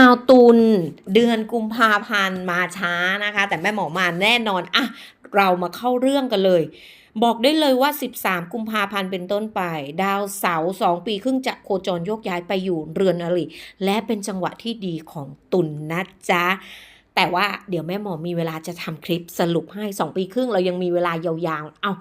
าวตุลเดือนกุมภาพันธ์มาช้านะคะ แต่แม่หมอมาแน่นอนอะเรามาเข้าเรื่องกันเลย บอกได้เลยว่า 13 กุมภาพันธ์เป็นต้นไป ดาวเสาร์2ปีครึ่งจะโคจรโยกย้ายไปอยู่เรือนอริและเป็นจังหวะที่ดีของตุลนนะจ๊ะแต่ว่าเดี๋ยวแม่หมอมีเวลาจะทำคลิปสรุปให้ 2 ปีครึ่งเรายังมีเวลายาวๆ เอา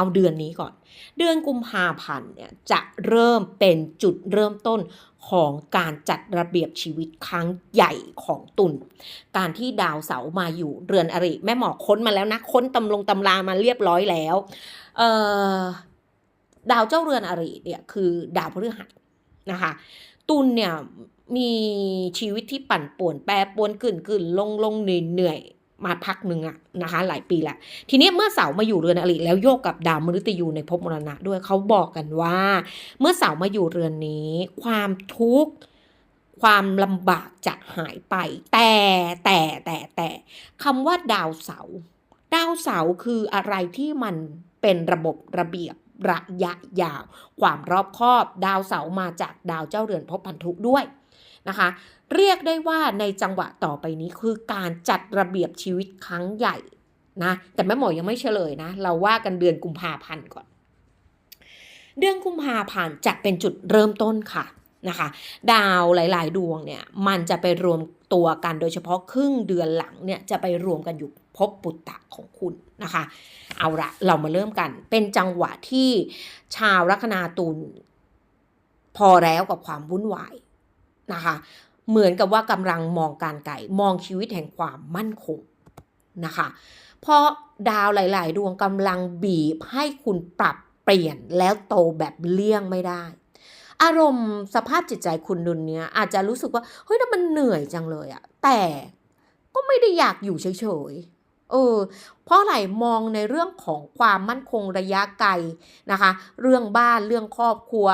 เอาเดือนนี้ก่อน เดือนกุมภาพันธ์เนี่ยจะเริ่มเป็นจุดเริ่มต้นของการจัดระเบียบชีวิตครั้งใหญ่ของตุลการที่ดาวเสาร์มาอยู่เรือนอริ แม่หมอค้นมาแล้วนะ ค้นตำลงตำรามาเรียบร้อยแล้วดาวเจ้าเรือนอริเนี่ยคือดาวพฤหัสนะคะ ตุลเนี่ยมีชีวิตที่ปั่นป่วนแปรปรวนขึ้นขึ้นลงลงเหนื่อยเหนื่อย มาพักหนึ่งอะนะคะ หลายปีละทีนี้เมื่อเสามาอยู่เรือนอริแล้วโยกกับดาวมฤตยูในภพมรณะด้วยเขาบอกกันว่า เมื่อเสามาอยู่เรือนนี้ ความทุกข์ความลำบากจะหายไป แต่แต่แต่แต่คำว่าดาวเสา ดาวเสาคืออะไรที่มันเป็นระบบระเบียบระยะยาว ความรอบคอบ ดาวเสามาจากดาวเจ้าเรือนภพพันธุด้วย นะคะ เรียกได้ว่าในจังหวะต่อไปนี้คือการจัดระเบียบชีวิตครั้งใหญ่นะแต่แม่หมอยังไม่เฉลยนะ เราว่ากันเดือนกุมภาพันธ์ก่อน เดือนกุมภาพันธ์จะเป็นจุดเริ่มต้นค่ะนะคะ ดาวหลาย ๆ ดวงเนี่ยมันจะไปรวมตัวกันโดยเฉพาะครึ่งเดือนหลังเนี่ยจะไปรวมกันอยู่ภพปุตตะของคุณนะคะ เอาละเรามาเริ่มกัน เป็นจังหวะที่ชาวลัคนาตุลพอแล้วกับความวุ่นวาย นะคะ เหมือนกับว่ากำลังมองการไกลมองชีวิตแห่งความมั่นคงนะคะเพราะดาวหลาย ๆ ดวงกำลังบีบให้คุณปรับเปลี่ยนแล้วโตแบบเลี่ยงไม่ได้ อารมณ์สภาพจิตใจคุณดุลเนี้ยอาจจะรู้สึกว่าเฮ้ยถ้ามันเหนื่อยจังเลยอะแต่ก็ไม่ได้อยากอยู่เฉยๆเออเพราะอะไรมองในเรื่องของความมั่นคงระยะไกลนะคะ เรื่องบ้านเรื่องครอบครัว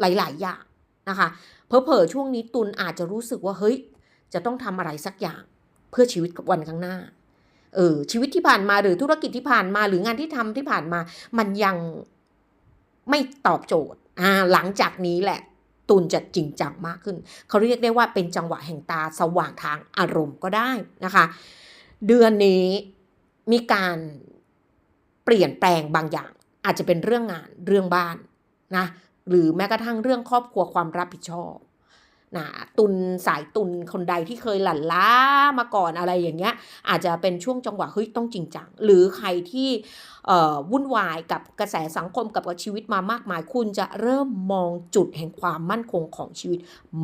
หลาย ๆ อย่าง นะคะเพอเพอช่วงนี้ตุลอาจจะรู้สึกว่าเฮ้ย จะต้องทำอะไรสักอย่างเพื่อชีวิตกับวันข้างหน้าเออชีวิตที่ผ่านมาหรือธุรกิจที่ผ่านมาหรืองานที่ทำที่ผ่านมา มันยังไม่ตอบโจทย์อ่าหลังจากนี้แหละตุลจะจริงจังมากขึ้น เขาเรียกได้ว่าเป็นจังหวะแห่งตาสว่างทางอารมณ์ก็ได้นะคะ เดือนนี้มีการเปลี่ยนแปลงบางอย่าง อาจจะเป็นเรื่องงานเรื่องบ้านนะ หรือแม้กระทั่งเรื่องครอบครัวความรับผิดชอบนะตุนสายตุนคนใดที่เคยหลั่นล้ามาก่อนอะไรอย่างเงี้ย อาจจะเป็นช่วงจังหวะเฮ้ยต้องจริงจัง หรือใครที่วุ่นวายกับกระแสสังคมกับชีวิตมามากมาย คุณจะเริ่มมองจุดแห่งความมั่นคงของชีวิต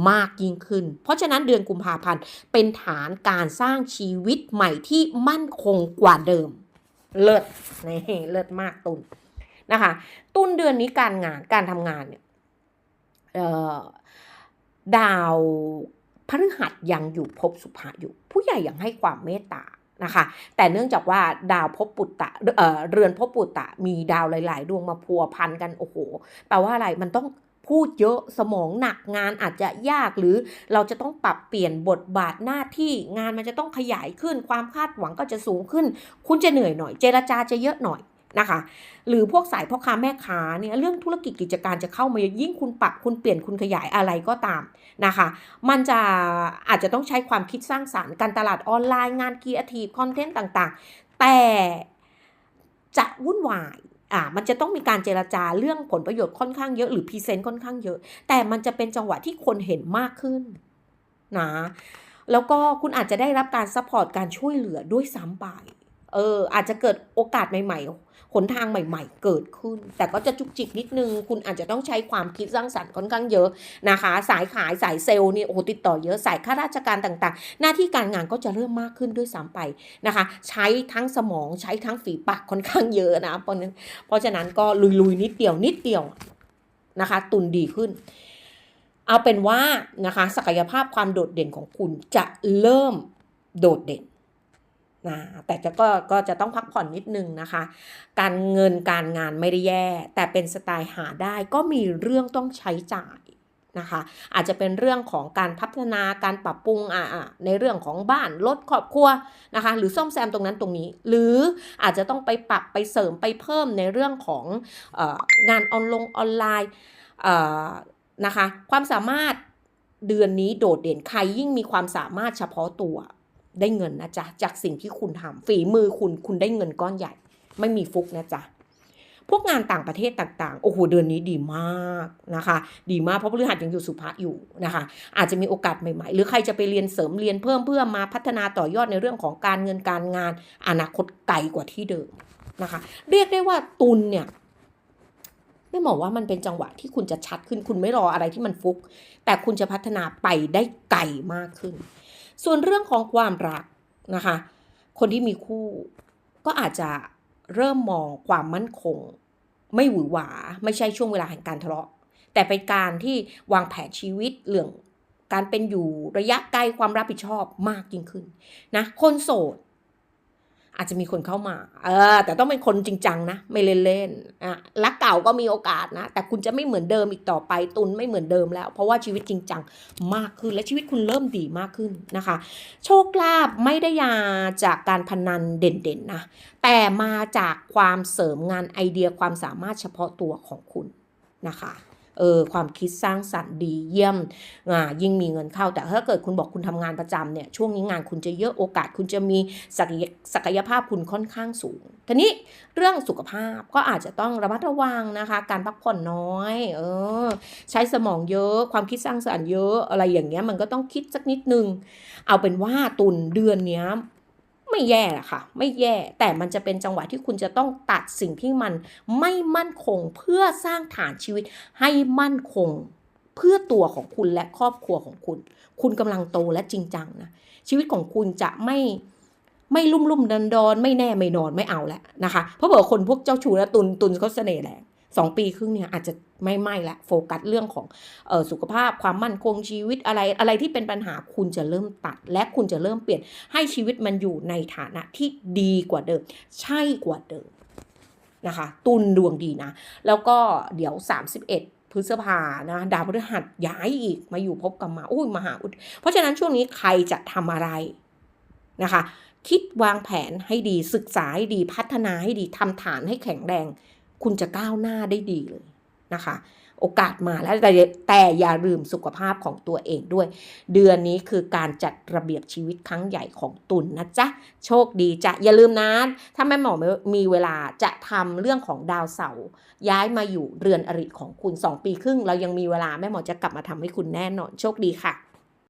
มากยิ่งขึ้น เพราะฉะนั้นเดือนกุมภาพันธ์เป็นฐานการสร้างชีวิตใหม่ที่มั่นคงกว่าเดิม เลิศนี่เลิศมากตุน นะคะตุนเดือนนี้การงานการทำงานเนี่ยดาวพฤหัสยังอยู่ภพสุภะอยู่ ผู้ใหญ่ยังให้ความเมตตานะคะ แต่เนื่องจากว่าดาวภพปุตตะเเรือนภพปุตตะ มีดาวหลาย ๆ ดวงมาพัวพันกันโอ้โหแปลว่าอะไรมันต้องพูดเยอะสมองหนักงานอาจจะยากหรือเราจะต้องปรับเปลี่ยนบทบาทหน้าที่งานมันจะต้องขยายขึ้นความคาดหวังก็จะสูงขึ้น คุณจะเหนื่อยหน่อย เจรจาจะเยอะหน่อย นะคะ หรือพวกสายพ่อค้าแม่ค้าเนี่ยเรื่องธุรกิจกิจการจะเข้ามายิ่งคุณปรับคุณเปลี่ยนคุณขยายอะไรก็ตามนะคะ มันจะอาจจะต้องใช้ความคิดสร้างสารรค์การตลาดออนไลน์งานครีเอทีฟคอนเทนต์ต่างๆ แต่จะวุ่นวายอ่ามันจะต้องมีการเจรจาเรื่องผลประโยชน์ค่อนข้างเยอะหรือพรีเซนต์ค่อนข้างเยอะ แต่มันจะเป็นจังหวะที่คนเห็นมากขึ้นนะแล้วก็คุณอาจจะได้รับการซัพพอร์ตการช่วยเหลือด้วยซ้ำไป เอออาจจะเกิดโอกาสใหม่ๆ นทางใหม่ ๆ เกิดขึ้น แต่ก็จะจุกจิกนิดนึง คุณอาจจะต้องใช้ความคิดสร้างสรรค์ค่อนข้างเยอะนะคะ สายขายสายเซลล์นี่โอ้โหติดต่อเยอะสายข้าราชการต่างๆ หน้าที่การงานก็จะเริ่มมากขึ้นด้วยซ้ำไปนะคะ ใช้ทั้งสมองใช้ทั้งฝีปากค่อนข้างเยอะนะเพราะนั้นเพราะฉะนั้นก็ลุยๆนิดเดียวนิดเดียวนะคะ ตุนดีขึ้น เอาเป็นว่านะคะ ศักยภาพความโดดเด่นของคุณจะเริ่มโดดเด่น นะแต่จะก็ก็จะต้องพักผ่อนนิดนึงนะคะ การเงินการงานไม่ได้แย่ แต่เป็นสไตล์หาได้ก็มีเรื่องต้องใช้จ่ายนะคะ อาจจะเป็นเรื่องของการพัฒนาการปรับปรุงอ่าในเรื่องของบ้านรถครอบครัวนะคะ หรือซ่อมแซมตรงนั้นตรงนี้ หรืออาจจะต้องไปปรับไปเสริมไปเพิ่มในเรื่องของอองานออนลงออนไลน์นะคะ ความสามารถเดือนนี้โดดเด่นใครยิ่งมีความสามารถเฉพาะตัว ได้เงินนะจ๊ะ จากสิ่งที่คุณทำฝีมือคุณคุณได้เงินก้อนใหญ่ ไม่มีฟุกนะจ๊ะพวกงานต่างประเทศต่างๆ โอ้โห เดือนนี้ดีมากนะคะ ดีมากเพราะพฤหัสยังอยู่สุภะอยู่นะคะ อาจจะมีโอกาสใหม่ๆ หรือใครจะไปเรียนเสริมเรียนเพิ่มเพื่อมาพัฒนาต่อยอดในเรื่องของการเงินการงาน อนาคตไกลกว่าที่เดิมนะคะ เรียกได้ว่าตุลเนี่ยไม่บอกว่ามันเป็นจังหวะที่คุณจะชัดขึ้น คุณไม่รออะไรที่มันฟุก แต่คุณจะพัฒนาไปได้ไกลมากขึ้น ส่วนเรื่องของความรักนะคะ คนที่มีคู่ก็อาจจะเริ่มมองความมั่นคง ไม่หวือหวา ไม่ใช่ช่วงเวลาแห่งการทะเลาะ แต่เป็นการที่วางแผนชีวิตเรื่องการเป็นอยู่ระยะไกลความรับผิดชอบมากยิ่งขึ้นนะคนโสด อาจจะมีคนเข้ามา เออ แต่ต้องเป็นคนจริงจังนะ ไม่เล่นๆอะรักเก่าก็มีโอกาสนะ แต่คุณจะไม่เหมือนเดิมอีกต่อไป ตุนไม่เหมือนเดิมแล้ว เพราะว่าชีวิตจริงจังมากขึ้น และชีวิตคุณเริ่มดีมากขึ้นนะคะ โชคลาภไม่ได้ยาจากการพนันเด่นๆนะ แต่มาจากความเสริมงานไอเดียความสามารถเฉพาะตัวของคุณนะคะ เออความคิดสร้างสรรค์ดีเยี่ยมอ่ายิ่งมีเงินเข้า แต่ถ้าเกิดคุณบอกคุณทำงานประจำเนี่ยช่วงนี้งานคุณจะเยอะโอกาสคุณจะมีศักยศักยภาพคุณค่อนข้างสูงทีนี้เรื่องสุขภาพก็อาจจะต้องระมัดระวังนะคะ การพักผ่อนน้อย เออ ใช้สมองเยอะความคิดสร้างสรรค์เยอะอะไรอย่างเงี้ยมันก็ต้องคิดสักนิดนึง เอาเป็นว่าตุนเดือนเนี้ย ไม่แย่ละค่ะ ไม่แย่ แต่มันจะเป็นจังหวะที่คุณจะต้องตัดสิ่งที่มันไม่มั่นคงเพื่อสร้างฐานชีวิตให้มั่นคงเพื่อตัวของคุณและครอบครัวของคุณ คุณกำลังโตและจริงจังนะ ชีวิตของคุณจะไม่ไม่ลุ่มลุ่มดอนดอนไม่แน่ไม่นอนไม่เอาแล้วนะคะ เพราะเผื่อคนพวกเจ้าชู้และตุนตุนเขาเสน่ห์แรง สองปีครึ่งเนี่ยอาจจะไม่ไม่ละโฟกัสเรื่องของออสุขภาพความมั่นคงชีวิตอะไรอะไรที่เป็นปัญหาคุณจะเริ่มตัด และคุณจะเริ่มเปลี่ยนให้ชีวิตมันอยู่ในฐานะที่ดีกว่าเดิม ใช่กว่าเดิมนะคะตุนดวงดีนะ แล้วก็เดี๋ยว 31พฤษภานะดาวพฤหัสย้ายอีกมาอยู่พบกับมาอุ้ยมหาอุด เพราะฉะนั้นช่วงนี้ใครจะทำอะไรนะคะ คิดวางแผนให้ดีศึกษาให้ดีพัฒนาให้ดีทำฐานให้แข็งแรง คุณจะก้าวหน้าได้ดีเลยนะคะ โอกาสมาแล้วแต่แต่อย่าลืมสุขภาพของตัวเองด้วย เดือนนี้คือการจัดระเบียบชีวิตครั้งใหญ่ของตุลนนะจ๊ะ โชคดีจะอย่าลืมนะ ถ้าแม่หมอมีเวลาจะทำเรื่องของดาวเสาร์ย้ายมาอยู่เรือนอริของคุณ 2 ปีครึ่ง เรายังมีเวลาแม่หมอจะกลับมาทำให้คุณแน่นอน โชคดีค่ะ